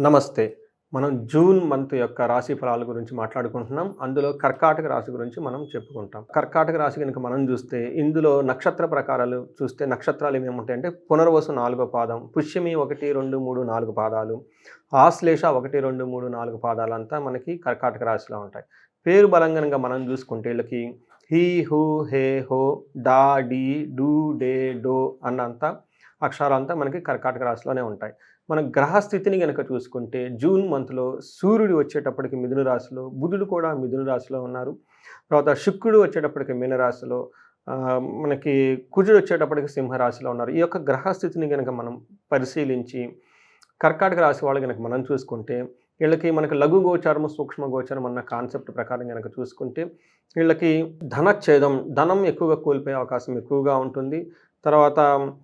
నమస్తే. మనం June month యొక్క రాశి ఫలాల గురించి మాట్లాడుకుంటున్నాం. అందులో కర్కాటక రాశి గురించి మనం చెప్పుకుంటాం. కర్కాటక రాశి కనుక మనం చూస్తే ఇందులో నక్షత్ర ప్రకారాలు చూస్తే నక్షత్రాలు ఏమేమి పునర్వసు నాలుగో పాదం పుష్యమి ఒకటి రెండు మూడు నాలుగు పాదాలు ఆశ్లేష ఒకటి రెండు మూడు నాలుగు పాదాలు అంతా మనకి కర్కాటక రాశిలో ఉంటాయి. పేరు బలంగా మనం చూసుకుంటే వీళ్ళకి హీ హూ హే హో డా డీ డూ డే డో అన్నంత అక్షరాలంతా మనకి కర్కాటక రాశిలోనే ఉంటాయి. మన గ్రహస్థితిని కనుక చూసుకుంటే జూన్ మంత్లో సూర్యుడు వచ్చేటప్పటికి మిథున రాశిలో బుధుడు కూడా మిథున రాశిలో ఉన్నారు. తర్వాత శుక్రుడు వచ్చేటప్పటికి మీనరాశిలో మనకి కుజుడు వచ్చేటప్పటికి సింహరాశిలో ఉన్నారు. ఈ యొక్క గ్రహస్థితిని కనుక మనం పరిశీలించి కర్కాటక రాశి వాళ్ళు కనుక మనం చూసుకుంటే వీళ్ళకి మనకి లఘు గోచారము సూక్ష్మ గోచారం అన్న కాన్సెప్ట్ ప్రకారం కనుక చూసుకుంటే వీళ్ళకి ధనఛేదం ధనం ఎక్కువగా కోల్పోయే అవకాశం ఎక్కువగా ఉంటుంది. తర్వాత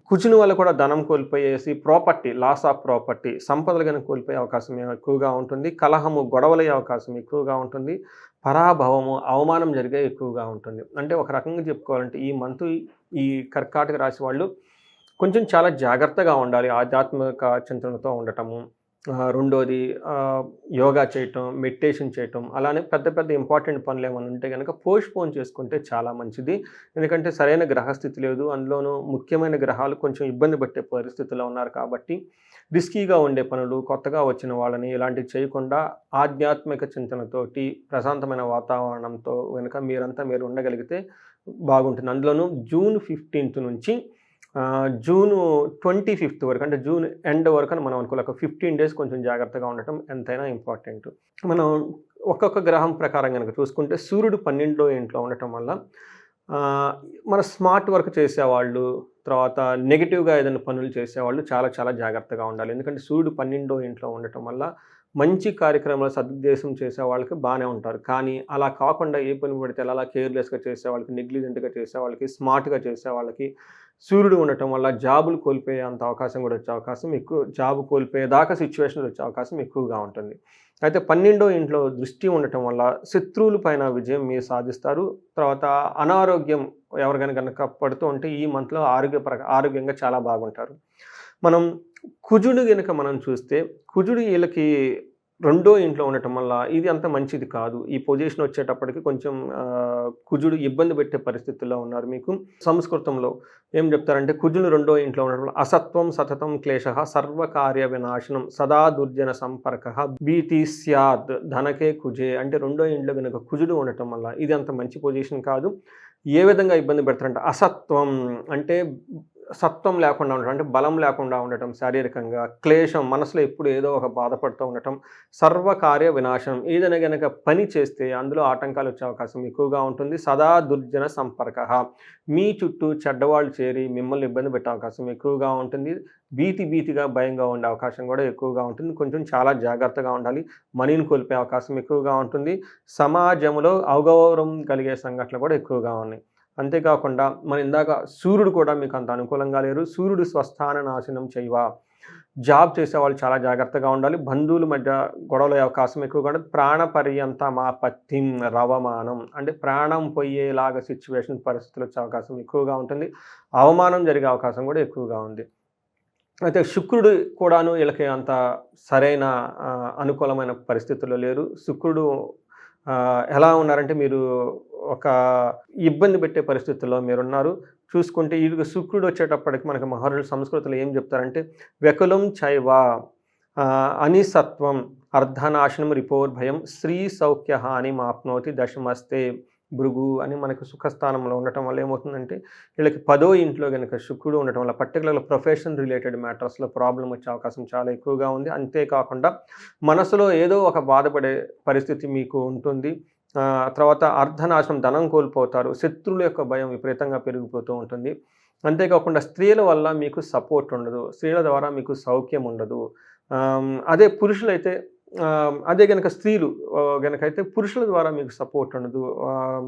కుజుని వల్ల కూడా ధనం కోల్పోయేసి ప్రాపర్టీ లాస్ ఆఫ్ ప్రాపర్టీ సంపదలు కనుక కోల్పోయే అవకాశం ఎక్కువగా ఉంటుంది. కలహము గొడవలయ్యే అవకాశం ఎక్కువగా ఉంటుంది. పరాభవము అవమానం జరిగే ఎక్కువగా ఉంటుంది. అంటే ఒక రకంగా చెప్పుకోవాలంటే ఈ మంత్ ఈ కర్కాటక రాశి వాళ్ళు కొంచెం చాలా జాగ్రత్తగా ఉండాలి. ఆధ్యాత్మిక చింతనతో ఉండటము రెండోది యోగా చేయటం మెడిటేషన్ చేయటం అలానే పెద్ద పెద్ద ఇంపార్టెంట్ పనులు ఏమైనా ఉంటే కనుక పోస్ట్పోన్ చేసుకుంటే చాలా మంచిది. ఎందుకంటే సరైన గ్రహస్థితి లేదు అందులోనూ ముఖ్యమైన గ్రహాలు కొంచెం ఇబ్బంది పట్టే పరిస్థితిలో ఉన్నారు కాబట్టి రిస్కీగా ఉండే పనులు కొత్తగా వచ్చిన వాళ్ళని ఇలాంటివి చేయకుండా ఆధ్యాత్మిక చింతనతోటి ప్రశాంతమైన వాతావరణంతో కనుక మీరంతా మీరు ఉండగలిగితే బాగుంటుంది. అందులోనూ జూన్ ఫిఫ్టీన్త్ నుంచి జూన్ ట్వంటీ ఫిఫ్త్ వరకు అంటే జూన్ ఎండ్ వరకు అని మనం అనుకోవాలి. ఒక ఫిఫ్టీన్ డేస్ కొంచెం జాగ్రత్తగా ఉండటం ఎంతైనా ఇంపార్టెంట్. మనం ఒక్కొక్క గ్రహం ప్రకారం కనుక చూసుకుంటే సూర్యుడు పన్నెండో ఇంట్లో ఉండటం వల్ల మన స్మార్ట్ వర్క్ చేసేవాళ్ళు తర్వాత నెగిటివ్గా ఏదైనా పనులు చేసేవాళ్ళు చాలా చాలా జాగ్రత్తగా ఉండాలి. ఎందుకంటే సూర్యుడు పన్నెండో ఇంట్లో ఉండటం వల్ల మంచి కార్యక్రమాలు సదుద్దేశం చేసే వాళ్ళకి బాగానే ఉంటారు. కానీ అలా కాకుండా ఏ పని పడితే అలా కేర్లెస్గా చేసే వాళ్ళకి నెగ్లిజెంట్గా చేసే వాళ్ళకి స్మార్ట్గా చేసే వాళ్ళకి సూర్యుడు ఉండటం వల్ల జాబులు కోల్పోయే అంత అవకాశం కూడా వచ్చే అవకాశం ఎక్కువ జాబు కోల్పోయేదాకా సిచ్యువేషన్లు వచ్చే అవకాశం ఎక్కువగా ఉంటుంది. అయితే పన్నెండో ఇంట్లో దృష్టి ఉండటం వల్ల శత్రువుల పైన విజయం మీరు సాధిస్తారు. తర్వాత అనారోగ్యం ఎవరికైనా కనుక పడుతూ ఉంటే ఈ మంత్లో ఆరోగ్య ఆరోగ్యంగా చాలా బాగుంటారు. మనం కుజుడు కనుక మనం చూస్తే కుజుడు వీళ్ళకి రెండో ఇంట్లో ఉండటం వల్ల ఇది అంత మంచిది కాదు. ఈ పొజిషన్ వచ్చేటప్పటికి కొంచెం కుజుడు ఇబ్బంది పెట్టే పరిస్థితుల్లో ఉన్నారు మీకు. సంస్కృతంలో ఏం చెప్తారంటే కుజుడు రెండో ఇంట్లో ఉండటం వల్ల అసత్వం సతతం క్లేశ సర్వకార్య వినాశనం సదా దుర్జన సంపర్క బీటీ స్యాద్ ధనకే కుజే అంటే రెండో ఇంట్లో కనుక కుజుడు ఉండటం వల్ల ఇది అంత మంచి పొజిషన్ కాదు. ఏ విధంగా ఇబ్బంది పెడతారంటే అసత్వం అంటే సత్వం లేకుండా ఉండటం అంటే బలం లేకుండా ఉండటం శారీరకంగా క్లేశం మనసులో ఎప్పుడు ఏదో ఒక బాధపడుతూ ఉండటం సర్వకార్య వినాశనం ఏదైనా కనుక పని చేస్తే అందులో ఆటంకాలు వచ్చే అవకాశం ఎక్కువగా ఉంటుంది. సదా దుర్జన సంపర్క. మీ చుట్టూ చెడ్డవాళ్ళు చేరి మిమ్మల్ని ఇబ్బంది పెట్టే అవకాశం ఎక్కువగా ఉంటుంది. భీతి భీతిగా భయంగా ఉండే అవకాశం కూడా ఎక్కువగా ఉంటుంది. కొంచెం చాలా జాగ్రత్తగా ఉండాలి. మనీని కోల్పోయే అవకాశం ఎక్కువగా ఉంటుంది. సమాజంలో అవగౌరవం కలిగే సంఘటనలు కూడా ఎక్కువగా ఉన్నాయి. అంతేకాకుండా మన ఇందాక సూర్యుడు కూడా మీకు అంత అనుకూలంగా లేరు. సూర్యుడు స్వస్థాన నాశనం చేయవా? జాబ్ చేసే వాళ్ళు చాలా జాగ్రత్తగా ఉండాలి. బంధువుల మధ్య గొడవల అవకాశం ఎక్కువగా ఉండదు ప్రాణపర్యంత మా పత్తిం రవమానం అంటే ప్రాణం పోయేలాగా సిచ్యువేషన్ పరిస్థితులు వచ్చే అవకాశం ఎక్కువగా ఉంటుంది. అవమానం జరిగే అవకాశం కూడా ఎక్కువగా ఉంది. అయితే శుక్రుడు కూడాను వీళ్ళకి అంత సరైన అనుకూలమైన పరిస్థితుల్లో లేరు. శుక్రుడు ఎలా ఉన్నారంటే మీరు ఒక ఇబ్బంది పెట్టే పరిస్థితుల్లో మీరున్నారు. చూసుకుంటే ఈ శుక్రుడు వచ్చేటప్పటికి మనకి మహర్షుల సంస్కృతిలో ఏం చెప్తారంటే వెకులం చైవ అనిసత్వం అర్ధనాశనం రిపోర్ భయం స్త్రీ సౌఖ్య హాని మాప్నోతి దశమస్తే భృగు అని మనకు సుఖస్థానంలో ఉండటం వల్ల ఏమవుతుందంటే వీళ్ళకి పదో ఇంట్లో కనుక శుక్రుడు ఉండటం వల్ల పర్టికులర్ ప్రొఫెషన్ రిలేటెడ్ మ్యాటర్స్లో ప్రాబ్లం వచ్చే అవకాశం చాలా ఎక్కువగా ఉంది. అంతేకాకుండా మనసులో ఏదో ఒక బాధపడే పరిస్థితి మీకు ఉంటుంది. తర్వాత అర్ధనాశనం ధనం కోల్పోతారు. శత్రువుల యొక్క భయం విపరీతంగా పెరిగిపోతూ ఉంటుంది. అంతేకాకుండా స్త్రీల వల్ల మీకు సపోర్ట్ ఉండదు. స్త్రీల ద్వారా మీకు సౌఖ్యం ఉండదు. అదే పురుషులైతే అదే కనుక స్త్రీలు కనుకైతే అయితే పురుషుల ద్వారా మీకు సపోర్ట్ ఉండదు.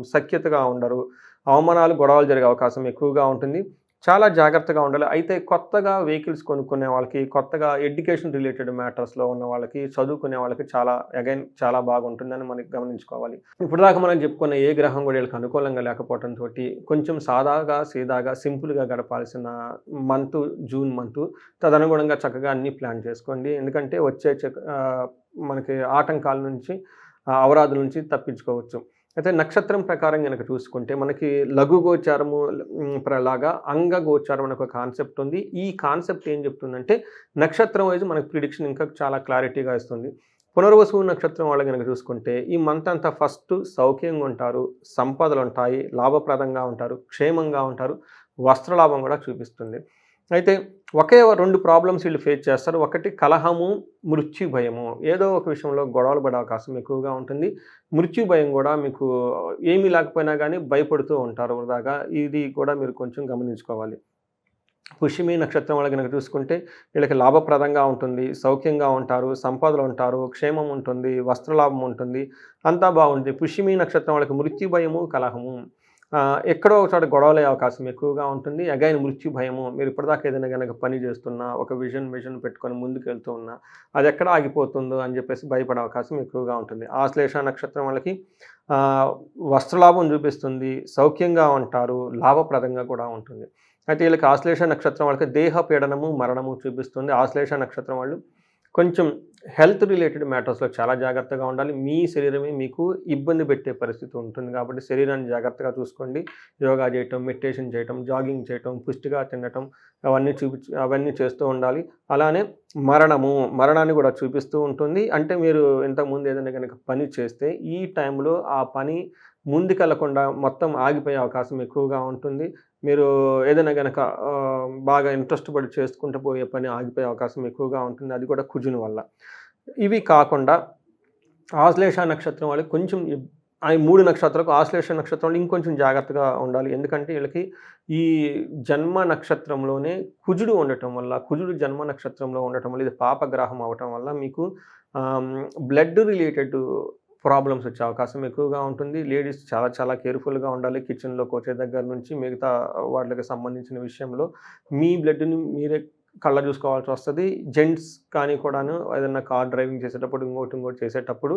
సఖ్యతగా ఉండరు. అవమానాలు గొడవలు జరిగే అవకాశం ఎక్కువగా ఉంటుంది. చాలా జాగ్రత్తగా ఉండాలి. అయితే కొత్తగా వెహికల్స్ కొనుక్కునే వాళ్ళకి కొత్తగా ఎడ్యుకేషన్ రిలేటెడ్ మ్యాటర్స్లో ఉన్న వాళ్ళకి చదువుకునే వాళ్ళకి చాలా అగైన్ చాలా బాగుంటుందని మనకి గమనించుకోవాలి. ఇప్పుడు దాకా మనం చెప్పుకున్న ఏ గ్రహం కూడా వీళ్ళకి అనుకూలంగా లేకపోవడంతో కొంచెం సాదాగా సీదాగా సింపుల్గా గడపాల్సిన మంత్ జూన్ మంత్ తదనుగుణంగా చక్కగా అన్ని ప్లాన్ చేసుకోండి. ఎందుకంటే వచ్చే చెక్- మనకి ఆటంకాల నుంచి అవరాధుల నుంచి తప్పించుకోవచ్చు. అయితే నక్షత్రం ప్రకారం కనుక చూసుకుంటే మనకి లఘు గోచారము లాగా అంగ గోచారం అనే ఒక కాన్సెప్ట్ ఉంది. ఈ కాన్సెప్ట్ ఏం చెప్తుందంటే నక్షత్రం వైజ్ మనకి ప్రిడిక్షన్ ఇంకా చాలా క్లారిటీగా ఇస్తుంది. పునర్వసు నక్షత్రం వాళ్ళు కనుక చూసుకుంటే ఈ మంత్ అంతా ఫస్ట్ సౌఖ్యంగా ఉంటారు సంపదలు ఉంటాయి లాభప్రదంగా ఉంటారు క్షేమంగా ఉంటారు వస్త్రలాభం కూడా చూపిస్తుంది. అయితే ఒకే రెండు ప్రాబ్లమ్స్ వీళ్ళు ఫేస్ చేస్తారు. ఒకటి కలహము మృత్యు భయము. ఏదో ఒక విషయంలో గొడవలు పడే అవకాశం ఎక్కువగా ఉంటుంది. మృత్యు భయం కూడా మీకు ఏమీ లేకపోయినా కానీ భయపడుతూ ఉంటారు వృధాగా. ఇది కూడా మీరు కొంచెం గమనించుకోవాలి. పుష్యమి నక్షత్రం వాళ్ళకి కనుక చూసుకుంటే వీళ్ళకి లాభప్రదంగా ఉంటుంది. సౌఖ్యంగా ఉంటారు సంపదలు ఉంటారు క్షేమం ఉంటుంది వస్త్రలాభం ఉంటుంది. అంతా బాగుంటుంది. పుష్యమి నక్షత్రం వాళ్ళకి మృత్యు భయము కలహము. ఎక్కడో ఒకసారి గొడవలే అవకాశం ఎక్కువగా ఉంటుంది. అగైన్ మృత్యు భయము. మీరు ఇప్పటిదాకా ఏదైనా కనుక పని చేస్తున్నా ఒక విజన్ విజన్ పెట్టుకొని ముందుకు వెళ్తూ ఉన్నా అది ఎక్కడ ఆగిపోతుందో అని చెప్పేసి భయపడే అవకాశం ఎక్కువగా ఉంటుంది. ఆశ్లేష నక్షత్రం వాళ్ళకి వస్త్రలాభం చూపిస్తుంది సౌఖ్యంగా ఉంటారు లాభప్రదంగా కూడా ఉంటుంది. అయితే వీళ్ళకి ఆశ్లేష నక్షత్రం వాళ్ళకి దేహ పీడనము మరణము చూపిస్తుంది. ఆశ్లేష నక్షత్రం వాళ్ళు కొంచెం హెల్త్ రిలేటెడ్ మ్యాటర్స్లో చాలా జాగ్రత్తగా ఉండాలి. మీ శరీరమే మీకు ఇబ్బంది పెట్టే పరిస్థితి ఉంటుంది కాబట్టి శరీరాన్ని జాగ్రత్తగా చూసుకోండి. యోగా చేయటం మెడిటేషన్ చేయటం జాగింగ్ చేయటం పుష్టిగా తినటం అవన్నీ చూపించి అవన్నీ చేస్తూ ఉండాలి. అలానే మరణము మరణాన్ని కూడా చూపిస్తూ ఉంటుంది. అంటే మీరు ఇంతకుముందు ఏదైనా కనుక పని చేస్తే ఈ టైంలో ఆ పని ముందుకెళ్ళకుండా మొత్తం ఆగిపోయే అవకాశం ఎక్కువగా ఉంటుంది. మీరు ఏదైనా కనుక బాగా ఇంట్రెస్ట్ పడి చేసుకుంటూ పోయే పని ఆగిపోయే అవకాశం ఎక్కువగా ఉంటుంది. అది కూడా కుజుని వల్ల. ఇవి కాకుండా ఆశ్లేష నక్షత్రం వాళ్ళకి కొంచెం ఆ మూడు నక్షత్రాలకు ఆశ్లేష నక్షత్రం వాళ్ళు ఇంకొంచెం జాగ్రత్తగా ఉండాలి. ఎందుకంటే వీళ్ళకి ఈ జన్మ నక్షత్రంలోనే కుజుడు ఉండటం వల్ల కుజుడు జన్మ నక్షత్రంలో ఉండటం వల్ల ఇది పాపగ్రహం అవటం వల్ల మీకు బ్లడ్ రిలేటెడ్ ప్రాబ్లమ్స్ వచ్చే అవకాశం ఎక్కువగా ఉంటుంది. లేడీస్ చాలా చాలా కేర్ఫుల్గా ఉండాలి. కిచెన్లోకి వచ్చే దగ్గర నుంచి మిగతా వాటికి సంబంధించిన విషయంలో మీ బ్లడ్ని మీరే కళ్ళ చూసుకోవాల్సి వస్తుంది. జెంట్స్ కానీ కూడాను ఏదైనా కార్ డ్రైవింగ్ చేసేటప్పుడు ఇంకోటి ఇంకోటి చేసేటప్పుడు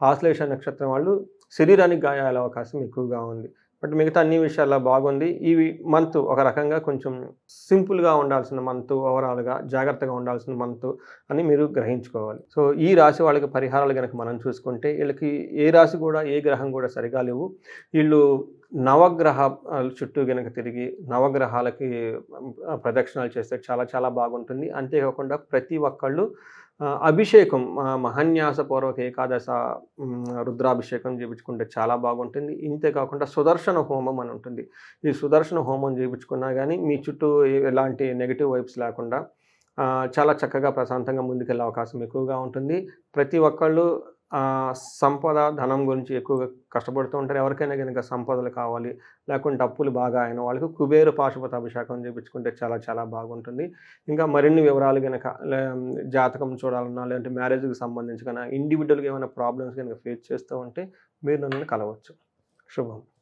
ఆశ్లేష నక్షత్రం వాళ్ళు శరీరానికి గాయాల అవకాశం ఎక్కువగా ఉంది. బట్ మిగతా అన్ని విషయాల్లో బాగుంది. ఈ మంత్ ఒక రకంగా కొంచెం సింపుల్గా ఉండాల్సిన మంత్ ఓవరాల్గా జాగ్రత్తగా ఉండాల్సిన మంత్ అని మీరు గ్రహించుకోవాలి. సో ఈ రాశి వాళ్ళకి పరిహారాలు కనుక మనం చూసుకుంటే వీళ్ళకి ఏ రాశి కూడా ఏ గ్రహం కూడా సరిగా లేవు. వీళ్ళు నవగ్రహ చుట్టూ కనుక తిరిగి నవగ్రహాలకి ప్రదక్షిణాలు చేస్తే చాలా చాలా బాగుంటుంది. అంతేకాకుండా ప్రతి ఒక్కళ్ళు అభిషేకం మహాన్యాసపూర్వక ఏకాదశ రుద్రాభిషేకం చేయించుకుంటే చాలా బాగుంటుంది. ఇంతే కాకుండా సుదర్శన హోమం అని ఉంటుంది. ఈ సుదర్శన హోమం చేయించుకున్నా కానీ మీ చుట్టూ ఎలాంటి నెగిటివ్ వైబ్స్ లేకుండా చాలా చక్కగా ప్రశాంతంగా ముందుకెళ్ళే అవకాశం ఎక్కువగా ఉంటుంది. ప్రతి ఒక్కళ్ళు సంపద ధనం గురించి ఎక్కువగా కష్టపడుతూ ఉంటారు. ఎవరికైనా కనుక సంపదలు కావాలి లేకుంటే అప్పులు బాగా అయిన వాళ్ళకి కుబేరు పాశుపత అభిషేకం చేయించుకుంటే చాలా చాలా బాగుంటుంది. ఇంకా మరిన్ని వివరాలు కనుక జాతకం చూడాలన్నా లేదంటే మ్యారేజ్కి సంబంధించి కన్నా ఇండివిజువల్గా ఏమైనా ప్రాబ్లమ్స్ కనుక ఫేస్ చేస్తూ ఉంటే మీరు నన్ను కలవచ్చు. శుభం.